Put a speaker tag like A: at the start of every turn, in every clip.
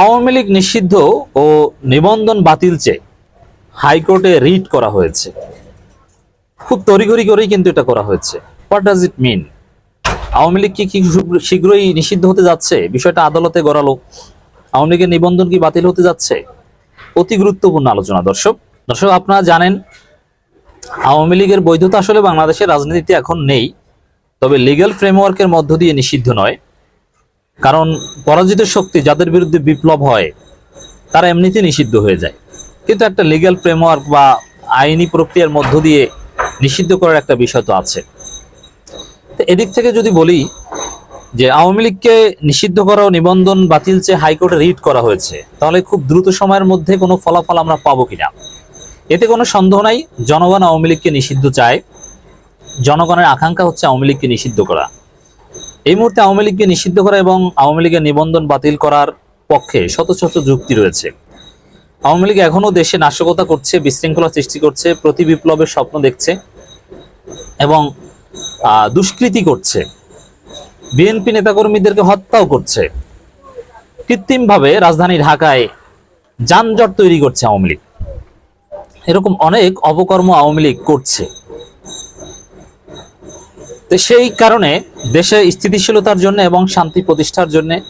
A: আওয়ামী লীগ নিষিদ্ধ ও নিবন্ধন বাতিল চেয়ে হাইকোর্টে রিট করা হয়েছে। খুব তড়িঘড়ি করেই কিন্তু এটা করা হয়েছে। What does it mean Awami League কি শীঘ্রই নিষিদ্ধ হতে যাচ্ছে? বিষয়টা আদালতে গড়ালো। আওয়ামী লীগের নিবন্ধন কি বাতিল হতে যাচ্ছে? অতি গুরুত্বপূর্ণ আলোচনা, দর্শক। দর্শক, আপনারা জানেন, আওয়ামী লীগের বৈধতা আসলে বাংলাদেশের রাজনীতিতে এখন নেই। তবে লিগ্যাল ফ্রেমওয়ার্কের মধ্য দিয়ে নিষিদ্ধ নয়। কারণ পরাজিত শক্তি যাদের বিরুদ্ধে বিপ্লব হয়, তারা এমনিতে নিষিদ্ধ হয়ে যায়। কিন্তু একটা লিগ্যাল ফ্রেমওয়ার্ক বা আইনি প্রক্রিয়ার মধ্য দিয়ে নিষিদ্ধ করার একটা বিষয় তো আছে। তো এদিক থেকে যদি বলি যে আওয়ামী লীগকে নিষিদ্ধ করা ও নিবন্ধন বাতিল চেয়ে হাইকোর্টে রিট করা হয়েছে, তাহলে খুব দ্রুত সময়ের মধ্যে কোনো ফলাফল আমরা পাবো কিনা? এতে কোনো সন্দেহ নাই, জনগণ আওয়ামী লীগকে নিষিদ্ধ চায়। জনগণের আকাঙ্ক্ষা হচ্ছে আওয়ামী লীগকে নিষিদ্ধ করা। এই মুহূর্তে আওয়ামী লীগকে নিষিদ্ধ করা এবং আওয়ামী লীগের নিবন্ধন বাতিল করার পক্ষে শত শত যুক্তি রয়েছে। আওয়ামী লীগ এখনও দেশে নাশকতা করছে, বিশৃঙ্খলা সৃষ্টি করছে, প্রতি বিপ্লবের স্বপ্ন দেখছে এবং দুষ্কৃতি করছে। বিএনপি নেতাকর্মীদেরকে হত্যাও করছে। কৃত্রিমভাবে রাজধানী ঢাকায় যানজট তৈরি করছে আওয়ামী লীগ। এরকম অনেক অপকর্ম আওয়ামী লীগ করছে। তো সেই কারণে দেশে স্থিতিশীলতার জন্য এবং শান্তি প্রতিষ্ঠার জন্য।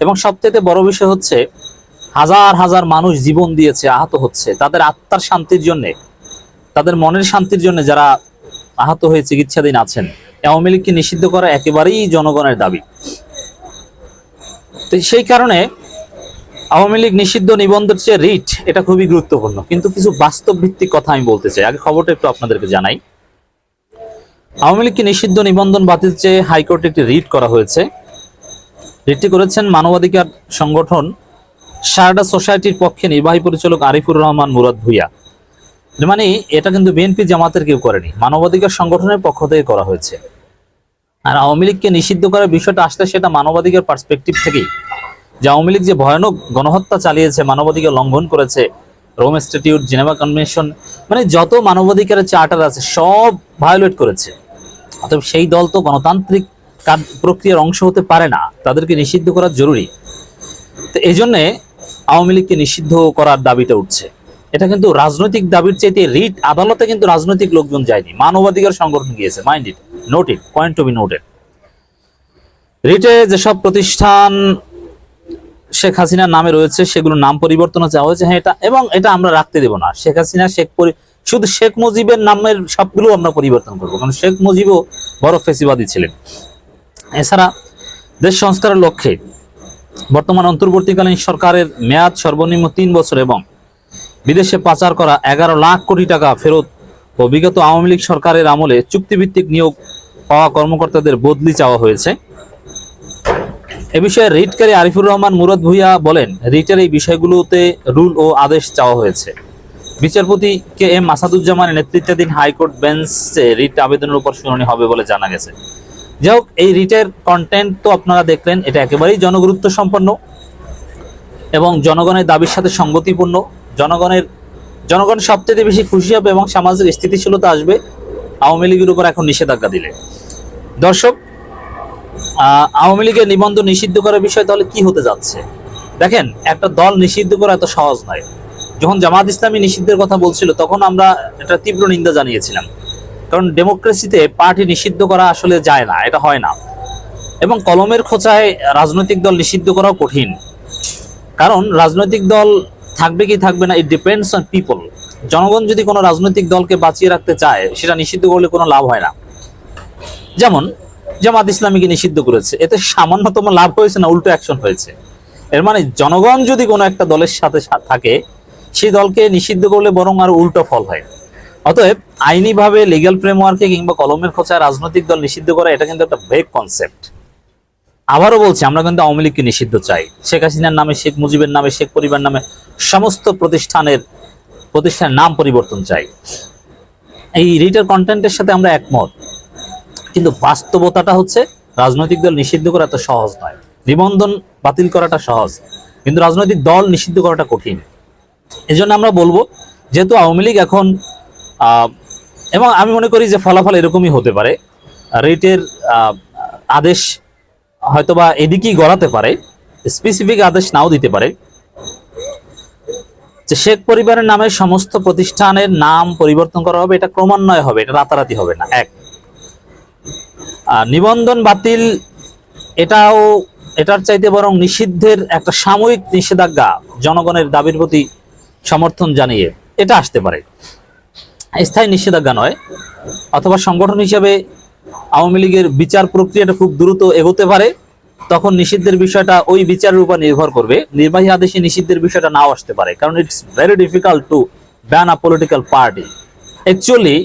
A: এবং সবচেয়ে বড় বিষয় হচ্ছে, হাজার হাজার মানুষ জীবন দিয়েছে, আহত হচ্ছে। তাদের আত্মার শান্তির জন্য, তাদের মনের শান্তির জন্য যারা আহত হয়ে চিকিৎসাধীন আছেন, আওয়ামী লীগকে নিষিদ্ধ করা একেবারেই জনগণের দাবি। তো সেই কারণে আওয়ামী লীগ নিষিদ্ধ নিবন্ধের চেয়ে রিট, এটা খুবই গুরুত্বপূর্ণ। কিন্তু কিছু বাস্তব ভিত্তিক কথা আমি বলতে চাই। আগে খবরটা একটু আপনাদেরকে জানাই। আওয়ামী লীগকে নিষিদ্ধ নিবন্ধন বাতিল চেয়ে হাইকোর্টে একটি রিট করা হয়েছে। রিটটি করেছেন মানবাধিকার সংগঠন সারডা সোসাইটির পক্ষে নির্বাহী পরিচালক আরিফুর রহমান, মুরাদ ভুইয়া। মানে এটা কিন্তু বিএনপি জামাতের কেউ করেনি, মানবাধিকার সংগঠনের পক্ষ থেকে করা হয়েছে। আর আওয়ামী লীগকে নিষিদ্ধ করার বিষয়টা আসলে সেটা মানবাধিকার পার্সপেক্টিভ থেকেই। যে আওয়ামী লীগ যে ভয়ানক গণহত্যা চালিয়েছে, মানবাধিকার লঙ্ঘন করেছে, রোম ইনস্টিটিউট জেনেভা কনভেনশন মানে যত মানবাধিকারের চার্টার আছে, সব ভায়োলেট করেছে। অতএব সেই দল তো গণতান্ত্রিক প্রক্রিয়ার অংশ হতে পারে না, তাদেরকে নিষিদ্ধ করা জরুরি। তো এই জন্যে আওয়ামী লীগকে নিষিদ্ধ করার দাবিটা উঠছে। এটা কিন্তু রাজনৈতিক দাবির চাইতে রিট আদালতে কিন্তু রাজনৈতিক লোকজন যায়নি। মানবাধিকার সংগঠন গিয়েছে, mind it, note it, point to be noted. রিটে যেসব প্রতিষ্ঠান শেখ হাসিনার নামে রয়েছে, সেগুলোর নাম পরিবর্তন চাওয়া হয়েছে হ্যাঁ এটা এবং এটা আমরা রাখতে দেব না। শেখ হাসিনা, শেখ শুধু শেখ মুজিবের নামের সবগুলো আমরা পরিবর্তন করব, কারণ শেখ মুজিবও বড় ফেসিবাদী ছিলেন। এছাড়া দেশ সংস্কারের লক্ষ্যে বর্তমান অন্তর্বর্তীকালীন সরকারের মেয়াদ সর্বনিম্ন তিন বছর এবং বিদেশে পাচার করা এগারো লাখ কোটি টাকা ফেরত ও বিগত আওয়ামী লীগ সরকারের আমলে চুক্তিভিত্তিক নিয়োগ পাওয়া কর্মকর্তাদের বদলি চাওয়া হয়েছে। এ বিষয়ে রিটকারী আরিফুর রহমান মুরাদ ভুইয়া বলেন, রিটের এই বিষয়গুলোতে রুল ও আদেশ চাওয়া হয়েছে। বিচারপতি কে এম মাসাদুজ্জামানের নেতৃত্বাধীন হাইকোর্ট বেঞ্চে রিট আবেদনের উপর শুনানি হবে বলে জানা গেছে। যাই হোক, এই রিটের কন্টেন্ট তো আপনারা দেখলেন, এটা একেবারেই জনগুরুত্ব সম্পন্ন এবং জনগণের দাবির সাথে সঙ্গতিপূর্ণ। জনগণের, জনগণ সবচেয়ে বেশি খুশি হবে এবং সামাজিক স্থিতিশীলতা আসবে আওয়ামী লীগের উপর এখন নিষেধাজ্ঞা দিলে। দর্শক আওয়ামী লীগের নিবন্ধন নিষিদ্ধ করার বিষয় তাহলে কি হতে যাচ্ছে? দেখেন, একটা দল নিষিদ্ধ করা এত সহজ নয়। যখন জামাত ইসলামী নিষিদ্ধের কথা বলছিল, তখন আমরা এটা তীব্র নিন্দা জানিয়েছিলাম। কারণ ডেমোক্রেসিতে পার্টি নিষিদ্ধ করা আসলে যায় না, এটা হয় না। এবং কলমের খোঁচায় রাজনৈতিক দল নিষিদ্ধ করাও কঠিন। কারণ রাজনৈতিক দল থাকবে কি থাকবে না ইট ডিপেন্ডস অন পিপল জনগণ যদি কোনো রাজনৈতিক দলকে বাঁচিয়ে রাখতে চায়, সেটা নিষিদ্ধ করলে কোনো লাভ হয় না। যেমন, জামাত ইসলামীকে নিষিদ্ধ করেছে। এতে সামান্যতম লাভ হয়েছে না, উল্টো অ্যাকশন হয়েছে। এর মানে জনগণ যদি কোনো একটা দলের সাথে থাকে সেই দলকে নিষিদ্ধ করলে বরং আর উল্টো ফল হয় অতএব আইনিভাবে লিগ্যাল ফ্রেমওয়ার্কে কিংবা কলমের খোঁচায় রাজনৈতিক দল নিষিদ্ধ করা, এটা কিন্তু একটা ভেগ কনসেপ্ট আবারও বলছি, আমরা কিন্তু আওয়ামী লীগকে নিষিদ্ধ চাই। শেখ হাসিনার নামে, শেখ মুজিবের নামে, শেখ পরিবার নামে সমস্ত প্রতিষ্ঠানের প্রতিষ্ঠানের নাম পরিবর্তন চাই। এই রিটার কন্টেন্টের সাথে আমরা একমত। কিন্তু বাস্তবতাটা হচ্ছে, রাজনৈতিক দল নিষিদ্ধ করা এত সহজ নয়। নিবন্ধন বাতিল করাটা সহজ। কিন্তু রাজনৈতিক দল নিষিদ্ধ করাটা কঠিন। এজন্য আমরা বলব, যেহেতু আওয়ামী লীগ এখন এবং আমি মনে করি যে ফলাফল এরকমই হতে পারে, রেটের আদেশ হয়তোবা এদিকেই গড়াতে পারে স্পেসিফিক আদেশ নাও দিতে পারে। যে শেখ পরিবারের নামে সমস্ত প্রতিষ্ঠানের নাম পরিবর্তন করা হবে, এটা ক্রমান্বয়ে হবে, এটা রাতারাতি হবে না, এক। নিবন্ধন বাতিল, এটাও, এটার চাইতে বরং নিষিদ্ধের একটা সাময়িক নিষেধাজ্ঞা জনগণের দাবির প্রতি সমর্থন জানিয়ে এটা আসতে পারে। স্থায়ী নিষেধাজ্ঞা নয়, অথবা সংগঠন হিসেবে আওয়ামী লীগের বিচার প্রক্রিয়াটা খুব দ্রুত এগোতে পারে, তখন নিষিদ্ধের বিষয়টা ওই বিচারের উপর নির্ভর করবে। নির্বাহী আদেশে নিষিদ্ধের বিষয়টা নাও আসতে পারে, কারণ it's very difficult to ban a political party actually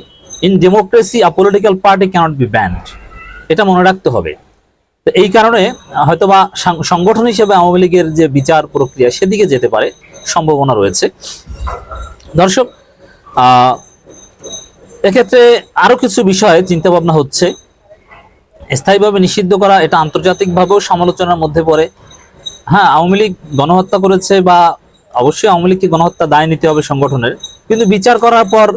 A: in democracy a political party can't be banned এটা মনে রাখতে হবে। এই কারণে হয়তোবা সংগঠন হিসেবে আওয়ামী লীগের যে বিচার প্রক্রিয়া সেদিকে যেতে পারে। সম্ভাবনা রয়েছে। দর্শক এক্ষেত্রে আরও কিছু বিষয়ে চিন্তা ভাবনা হচ্ছে। স্থায়ীভাবে নিষিদ্ধ করা, এটা আন্তর্জাতিকভাবেও সমালোচনার মধ্যে পড়ে। হ্যাঁ আওয়ামী লীগ গণহত্যা করেছে বা অবশ্যই আওয়ামী লীগকে গণহত্যা দায় নিতে হবে সংগঠনের। কিন্তু বিচার করার পর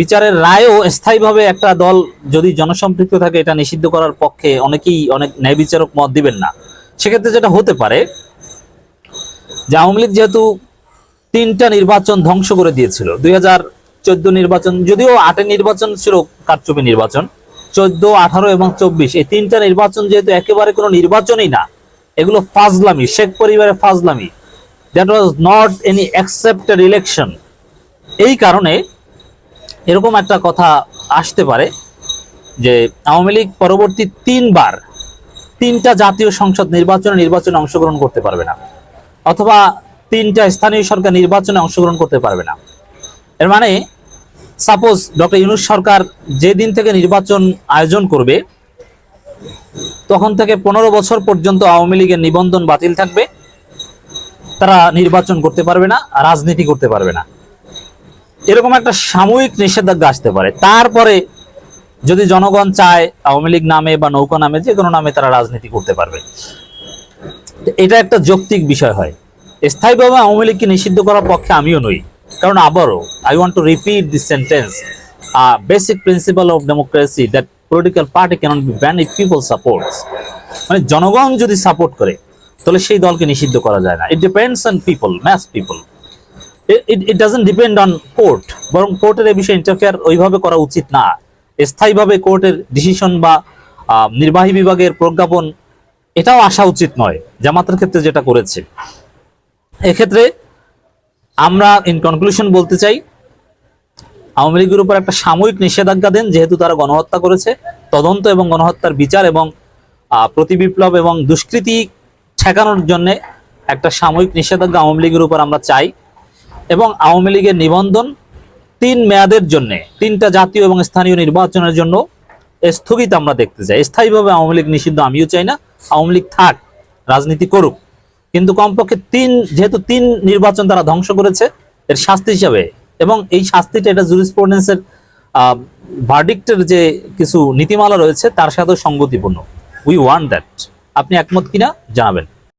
A: বিচারের রায়ও স্থায়ীভাবে একটা দল যদি জনসম্পৃক্ত থাকে, এটা নিষিদ্ধ করার পক্ষে অনেকেই অনেক ন্যায় বিচারক মত দিবেন না। সেক্ষেত্রে যেটা হতে পারে, যে আওয়ামী লীগ যেহেতু তিনটা নির্বাচন ধ্বংস করে দিয়েছিল। দুই চোদ্দ নির্বাচন, যদিও আটের নির্বাচন ছিল কারচুপি নির্বাচন, চোদ্দ, আঠারো এবং চব্বিশ। এই তিনটা নির্বাচন যেহেতু একেবারে কোনো নির্বাচনই না, এগুলো ফাজলামি, শেখ পরিবারের ফাজলামি। That was not any accepted election এই কারণে এরকম একটা কথা আসতে পারে যে আওয়ামী লীগ পরবর্তী তিনবার তিনটা জাতীয় সংসদ নির্বাচনে নির্বাচনে অংশগ্রহণ করতে পারবে না। অথবা তিনটা স্থানীয় সরকার নির্বাচনে অংশগ্রহণ করতে পারবে না। এর মানে সাপোজ ডক্টর ইউনুস সরকার যে দিন থেকে নির্বাচন আয়োজন করবে, তখন থেকে পনেরো বছর পর্যন্ত আওয়ামী লীগের নিবন্ধন বাতিল থাকবে। তারা নির্বাচন করতে পারবে না, রাজনীতি করতে পারবে না। এরকম একটা সাময়িক নিষেধাজ্ঞা আসতে পারে। তারপরে যদি জনগণ চায় আওয়ামী লীগ নামে বা নৌকা নামে যে কোনো নামে তারা রাজনীতি করতে পারবে। এটা একটা যৌক্তিক বিষয় হয়। স্থায়ীভাবে আওয়ামী লীগকে নিষিদ্ধ করার পক্ষে আমিও নই। কারণ আবারও I want to repeat this sentence basic principle of democracy that political party can't be ban if people supports মানে জনগণ যদি সাপোর্ট করে, তাহলে সেই দলকে নিষিদ্ধ করা যায় না। It depends on people mass people it doesn't depend on court বরং কোর্টের এই বিষয়ে ইন্টারফেয়ার ওইভাবে করা উচিত না। স্থায়ীভাবে কোর্টের ডিসিশন বা নির্বাহী বিভাগের প্রজ্ঞাপন, এটাও আসা উচিত নয়, জামাতের ক্ষেত্রে যেটা করেছে। এক্ষেত্রে আমরা ইন কনক্লুশন বলতে চাই, আওয়ামী লীগের উপর একটা সাময়িক নিষেধাজ্ঞা দেন, যেহেতু তারা গণহত্যা করেছে। তদন্ত এবং গণহত্যার বিচার এবং প্রতিবিপ্লব এবং দুষ্কৃতি ঠেকানোর জন্য একটা সাময়িক নিষেধাজ্ঞা আওয়ামী লীগের উপর আমরা চাই। এবং আওয়ামী লীগের নিবন্ধন তিন মেয়াদের জন্য, তিনটা জাতীয় এবং স্থানীয় নির্বাচনের জন্য স্থগিত আমরা দেখতে চাই। স্থায়ীভাবে আওয়ামী লীগ নিষিদ্ধ আমিও চাই না, আওয়ামী লীগ থাক, রাজনীতি করুক। কিন্তু কমপক্ষে তিন, যেহেতু তিন নির্বাচন তারা ধ্বংস করেছে, এর শাস্তি হিসাবে। এবং এই শাস্তিটা এটা জুরিসপ্রুডেন্সের ভার্ডিক্টের যে কিছু নীতিমালা রয়েছে, তার সাথে সঙ্গতিপূর্ণ উই ওয়ান্ট দ্যাট আপনি একমত কিনা জানাবেন।